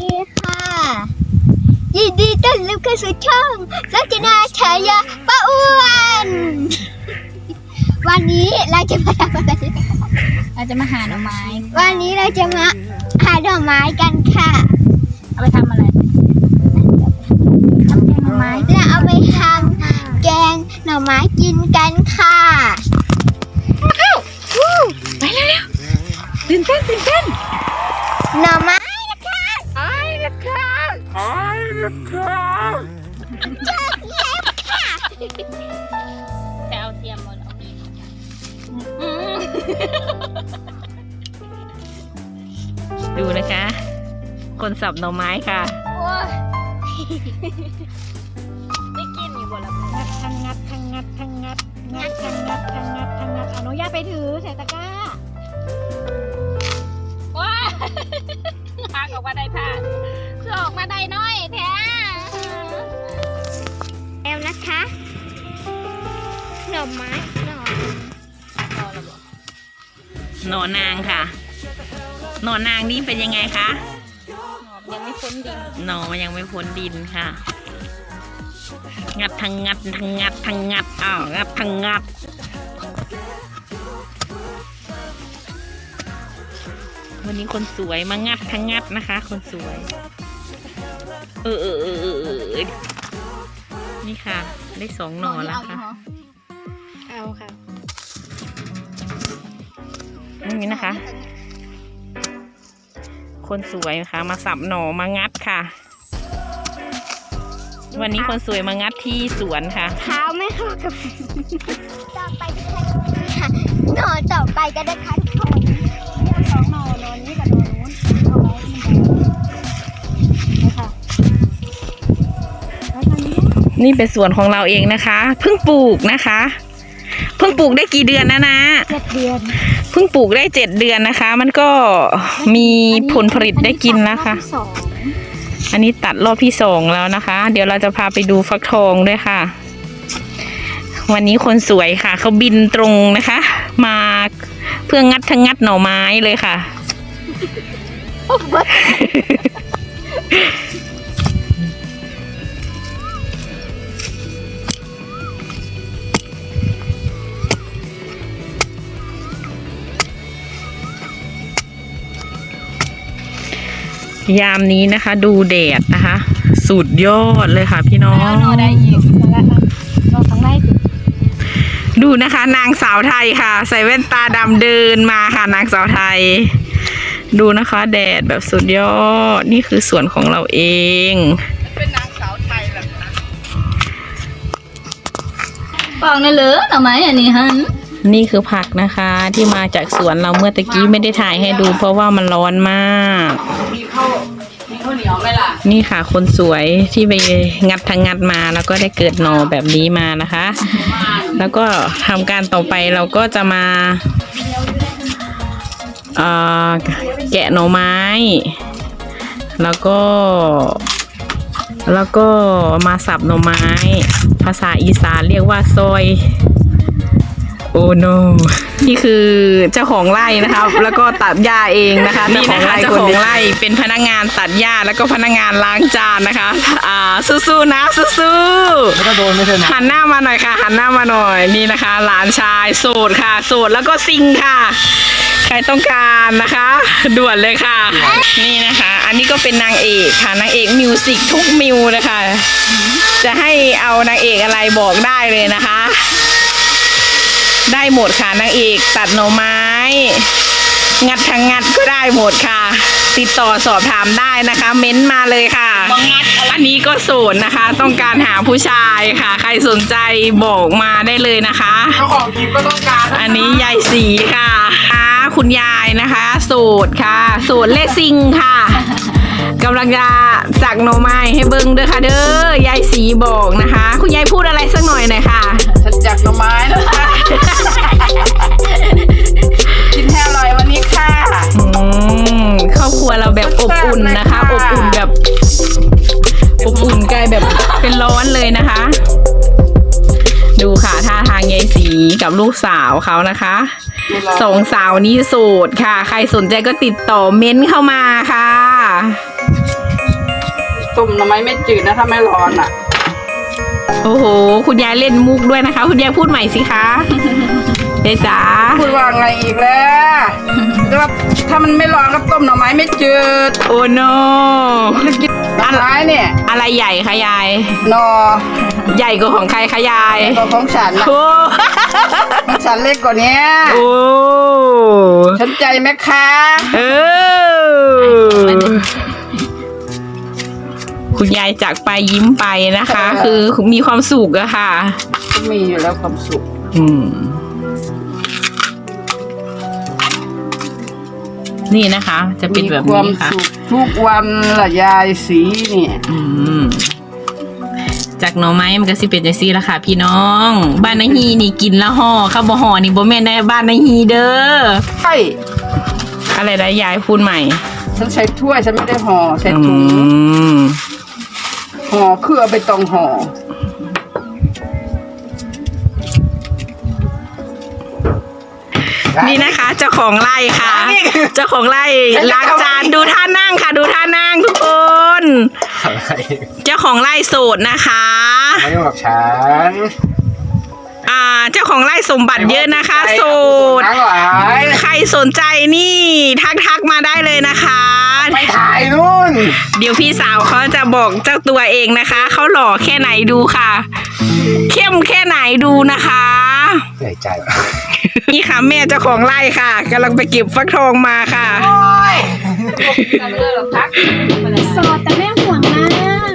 ดีค่ะ ยินดีต้อนรับเข้าสู่ช่องรัจนาฉายาป้าอ้วน วันนี้เราจะมาทำอะไรเราจะมาหาหน่อไม้ วันนี้เราจะมาหาดอกไม้กันค่ะ เอาไปทำอะไรทำแกงหน่อไม้ และเอาไปทำแกงหน่อไม้กินกัน ดูนะคะ คนสับหน่อไม้ค่ะ โอ้ยได้กินอยู่บนละงัดทั้งงัดทั้งงัดทั้งงัดงัดทั้งงัดทั้งงัดทั้งงัดอนุญาตไปถือใส่ตะกร้าว้าหางออกมาได้ท่าคือออกมาได้น้อยแท้แล้วนะคะหน่อไม้ หน่อหนอนางค่ะ หนอนางนี่เป็นยังไงคะยังไม่พ้นดินหนอยังไม่พ้นดินค่ะ งัดทั้งงัดทั้งงัดทั้งงัดอ้าวงัดทั้งงัดวันนี้คนสวยมางัดทั้งงัดนะคะ คนสวย เออเออเออเออเออเออนี่ค่ะ ได้สองหนอแล้วค่ะ เอาค่ะ นี่นะคะ คนสวยค่ะ มาสับหน่อมางัดค่ะ วันนี้คนสวยมางัดที่สวนค่ะเท้าไม่เข้ากับต่อไปนะคะหน่อต่อไปกันนะคะทุกคนสองหนอนนอนนี้กับนอนนู้นเอาไว้ที่มันนะคะแล้วตอนนี้นี่เป็นสวนของเราเองนะคะ เพิ่งปลูกนะคะ เพิ่งปลูกได้กี่เดือนนะนะ เจ็ดเดือนเพิ่งปลูกได้เจ็ดเดือนนะคะ มันก็มีผลผลิตได้กินแล้วค่ะสองอันนี้ตัดรอบที่สองแล้วนะคะ เดี๋ยวเราจะพาไปดูฟักทองด้วยค่ะ วันนี้คนสวยค่ะ เขาบินตรงนะคะ มาเพื่องัดทั้งงัดหน่อไม้เลยค่ะ ยามนี้นะคะ ดูแดดนะคะ สุดยอดเลยค่ะ พี่น้องแล้วนอนได้อีกแล้วนอนข้างในสิดูนะคะ นางสาวไทยค่ะ ใส่แว่นตาดำเดินมาค่ะ นางสาวไทย ดูนะคะ แดดแบบสุดยอดนี่คือสวนของเราเองปองนั่นเหรอหน่อไม้อันนี้ฮัน นี่คือผักนะคะที่มาจากสวนเราเมื่อตะกี้ไม่ได้ถ่ายให้ดู เพราะว่ามันร้อนมากนี่ค่ะ คนสวยที่ไปงัดทางงัดมาแล้วก็ได้เกิดหน่อแบบนี้มานะคะ แล้วก็ทำการต่อไปเราก็จะมาเอ่อแกะหน่อไม้ แล้วก็ แล้วก็มาสับหน่อไม้ ภาษาอีสานเรียกว่าซอย โอ้โนนี่คือเจ้าของไร่นะครับ แล้วก็ตัดหญ้าเองนะคะเจ้าของไร่คนนี้ไร่เป็นพนักงานตัดหญ้าแล้วก็พนักงานล้างจานนะคะ อ่าสู้ๆนะสู้ไม่ต้องโดนไม่ใช่ๆนะหันหน้ามาหน่อยค่ะ หันหน้ามาหน่อยนี่นะคะ หลานชายโสดค่ะโสดแล้วก็ซิงค่ะ ใครต้องการนะคะ ด่วนเลยค่ะ นี่นะคะ อันนี้ก็เป็นนางเอกค่ะนางเอกมิวสิกทุกมิวนะคะ จะให้เอานางเอกอะไรบอกได้เลยนะคะ ได้หมดค่ะนางเอกตัดหน่อไม้ งัดทางงัดก็ได้หมดค่ะ ติดต่อสอบถามได้นะคะ เม้นต์มาเลยค่ะอันนี้ก็โสดนะคะ ต้องการหาผู้ชายค่ะ ใครสนใจบอกมาได้เลยนะคะเจ้าของคลิปก็ต้องการอันนี้ยายสีค่ะค่ะคุณยายนะคะโสดค่ะโสดเลขซิงค่ะกำลังจะจักหน่อไม้ให้เบิ้งเด้อค่ะเด้อยายสีบอกนะคะ คุณยายพูดอะไรสักหน่อยหน่อยค่ะ อบอุ่นนะคะ อบอุ่นแบบ อบอุ่นกลายแบบเป็นร้อนเลยนะคะ ดูค่ะท่าทางยายสีกับลูกสาวเขานะคะสองสาวนี้โสดค่ะ ใครสนใจก็ติดต่อเม้นต์เข้ามาค่ะต้มหน่อไม้ไม่จืดนะถ้าไม่ร้อนอะ โอ้โห คุณยายเล่นมุกด้วยนะคะ คุณยายพูดใหม่สิคะ ยายจ๋าพูดว่าไงอีกแล้วแต่ว่าถ้ามันไม่ร้อนก็ต้มหน่อไม้ไม่จืดโอ้โนจะกินหน่อไม้เนี่ยอะไรใหญ่คะยายหนอใหญ่กว่าของใครคะยายตัวของฉันนะโอ้ของฉันเล็กกว่านี้โอ้ฉันใจไหมคะเออคุณยายจากไปยิ้มไปนะคะ คือมีความสุขอะค่ะก็มีอยู่แล้วความสุข อืม นี่นะคะ จะเป็นแบบมีความนี้ค่ะ สุขทุกวันละยายสีเนี่ยอืมจากหน่อไม้มันก็สิเป็นจังซี่ละค่ะ พี่น้อง บ้านนาฮีนี่กินละห่อข้าวบ่ห่อนี่บ่แม่นได้บ้านนาฮีเด้อใช่อะไรนะยายพูดใหม่ฉันใส่ถ้วยฉันไม่ได้ห่อใส่อืถุงมห่อคือเอาไปตองห่อ นี่นะคะเจ้าของไร่ค่ะ เจ้าของไร่ล้างจานดูท่านั่งค่ะ ดูท่านั่งทุกคน เจ้าของไร่โสดนะคะไม่ยุ่งกับฉันอ่าเจ้าของไร่สมบัติเยอะนะคะ โสดทั้งหลายใครสนใจนี่ทักทักมาได้เลยนะคะไปถ่ายนู่น เดี๋ยวพี่สาวเขาจะบอกเจ้าตัวเองนะคะเขาหล่อแค่ไหนดูค่ะ เข้มแค่ไหนดูนะคะเหนื่อยใจว่ะ นี่ค่ะ แม่เจ้าของไร่ค่ะกำลังไปเก็บฟักทองมาค่ะ โสดแต่แม่ห่วงมาก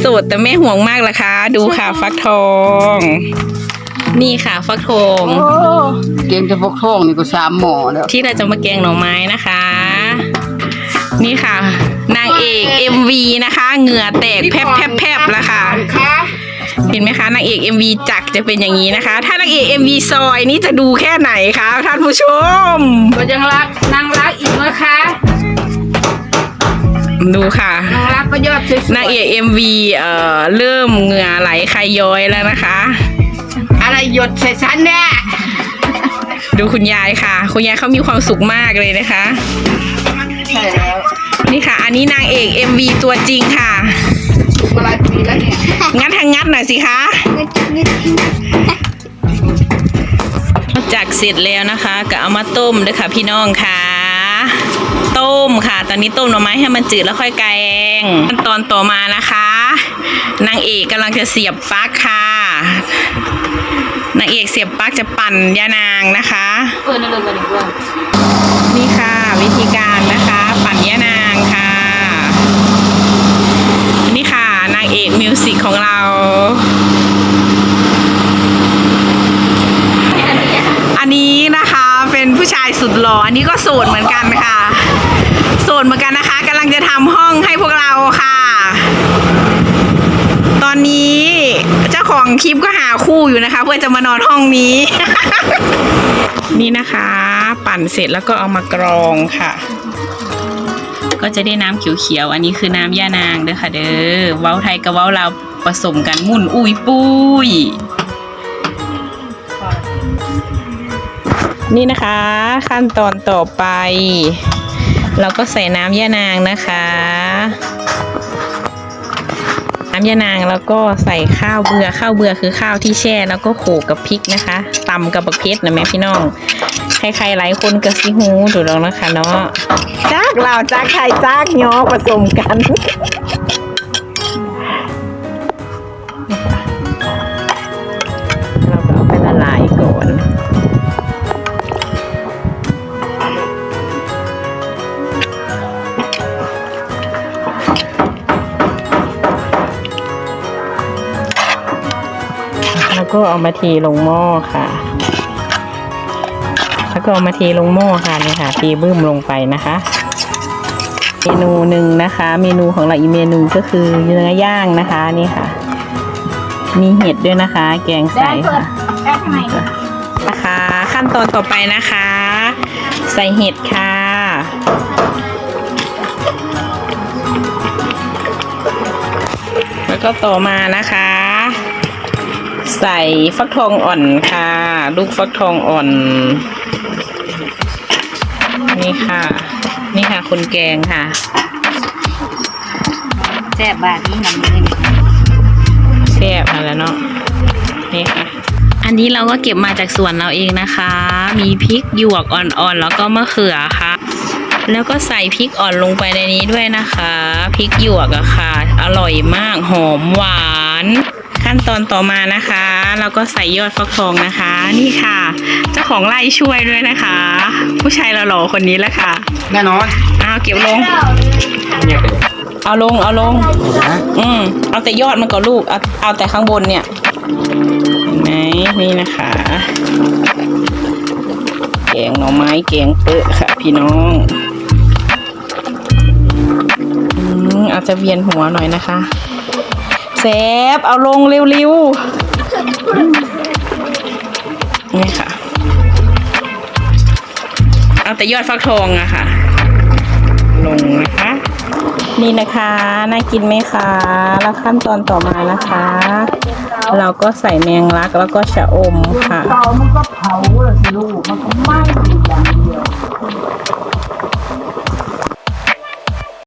โสดแต่แม่ห่วงมากละคะ ดูค่ะ ฟักทอง นี่ค่ะฟักทอง เกมจะพกท่องนี่ก็สามหม้อแล้วที่เราจะมาแกงหน่อไม้นะคะ นี่ค่ะ นางเอก MV นะคะ เหงื่อแตกแพบแพบแพบละค่ะ เห็นไหมคะนางเอก MV จักรจะเป็นอย่างนี้นะคะ ถ้านางเอก MV ซอยนี่จะดูแค่ไหนคะท่านผู้ชมก็ยังรักนางรักอีกนะคะดูค่ะนางรักก็ยอดสวยๆนางเอก MV เอ่อเริ่มเหงื่อไหลใครย้อยแล้วนะคะ อะไรหยดใส่ฉันเนี่ยดูคุณยายค่ะ คุณยายเขามีความสุขมากเลยนะคะ ใช่แล้ว นี่ค่ะ อันนี้นางเอก MV ตัวจริงค่ะ สุกมาหลายปีแล้วเนี่ยงัดทางงัดหน่อยสิคะนอกจากเสร็จแล้วนะคะ ก็เอามาต้มด้วยค่ะพี่น้องค่ะ ต้มค่ะ ตอนนี้ต้มหน่อไม้ให้มันจืดแล้วค่อยแกงขั้นตอนต่อมานะคะนางเอกกำลังจะเสียบปลั๊กค่ะนางเอกเสียบปลั๊กจะปั่นยานางนะคะ เออนั่นเลยกันอีกด้วยนี่ค่ะ วิธีการนะคะ ปั่นยานางค่ะ นี่ค่ะ นางเอกมิวสิกของเราอันนี้นะคะเป็นผู้ชายสุดหล่ออันนี้ก็โสดเหมือนกันค่ะ โสดเหมือนกันนะคะกำลังจะทำห้องให้พวกเราค่ะ ตอนนี้เจ้าของคลิปก็หาคู่อยู่นะคะ เพื่อจะมานอนห้องนี้ นี่นะคะ ปั่นเสร็จแล้วก็เอามากรองค่ะ ก็จะได้น้ำเขียวๆ อันนี้คือน้ำย่านางเด้อค่ะเด้อ เว้าไทยกับเว้าลาวผสมกันมุ่นอุ้ยปุ้ย นี่นะคะขั้นตอนต่อไป เราก็ใส่น้ำย่านางนะคะ น้ำย่านางแล้วก็ใส่ข้าวเบื่อข้าวเบื่อคือข้าวที่แช่แล้วก็โขลกกับพริกนะคะตำกับบักเพชรนะแม่พี่น้อง ใครๆหลายคนก็สิหูถูกแล้วนะคะเนาะจากลาวจากไทยจากย้อผสมกันเราก็เอาไปละลายก่อนแล้วก็เอามาเทีลงหม้อค่ะแล้ว ก็เอามาเทีลงหม้อค่ะนี่ค่ะตีบึ้มลงไปนะคะ เมนูหนึ่งนะคะ เมนูของเราอีกเมนูก็คือเนื้อย่างนะคะนี่ค่ะ มีเห็ดด้วยนะคะ แกงใส่ค่ะแป๊บทำไมเนี่ยนะคะ ขั้นตอนต่อไปนะคะ ใส่เห็ดค่ะแล้วก็ต่อมานะคะ ใส่ฟักทองอ่อนค่ะ ลูกฟักทองอ่อน นี่ค่ะ นี่ค่ะคนแกงค่ะแซ่บบาทนี้นำมือแซ่บอะไรเนาะนี่ค่ะอันนี้เราก็เก็บมาจากสวนเราเองนะคะ มีพริกหยวกอ่อนๆ แล้วก็มะเขือค่ะ แล้วก็ใส่พริกอ่อนลงไปในนี้ด้วยนะคะ พริกหยวกอะค่ะ อร่อยมาก หอมหวาน ขั้นตอนต่อมานะคะ เราก็ใส่ยอดฟักทองนะคะ นี่ค่ะ เจ้าของไร่ช่วยด้วยนะคะ ผู้ชายหล่อๆคนนี้แหละค่ะแน่นอนเอาเก็บลง เงียบไปเลยเอาลงเอาลง นะอืมเอาแต่ยอดมันก่อนลูกเอาเอาแต่ข้างบนเนี่ยเห็นไหมนี่นะคะแกงหน่อไม้แกงเปอะค่ะ พี่น้องอืมอาจจะเวียนหัวหน่อยนะคะ แซบเอาลงเร็วๆนี่ค่ะ เอาแต่ยอดฟักทองอะค่ะ ลงนะคะ นี่นะคะ น่ากินไหมคะ แล้วขั้นตอนต่อมานะคะ เราก็ใส่แมงลักแล้วก็ชะอมค่ะเตามันก็เผาเลยสิลูกมันก็ไหม้อยู่อย่างเดียว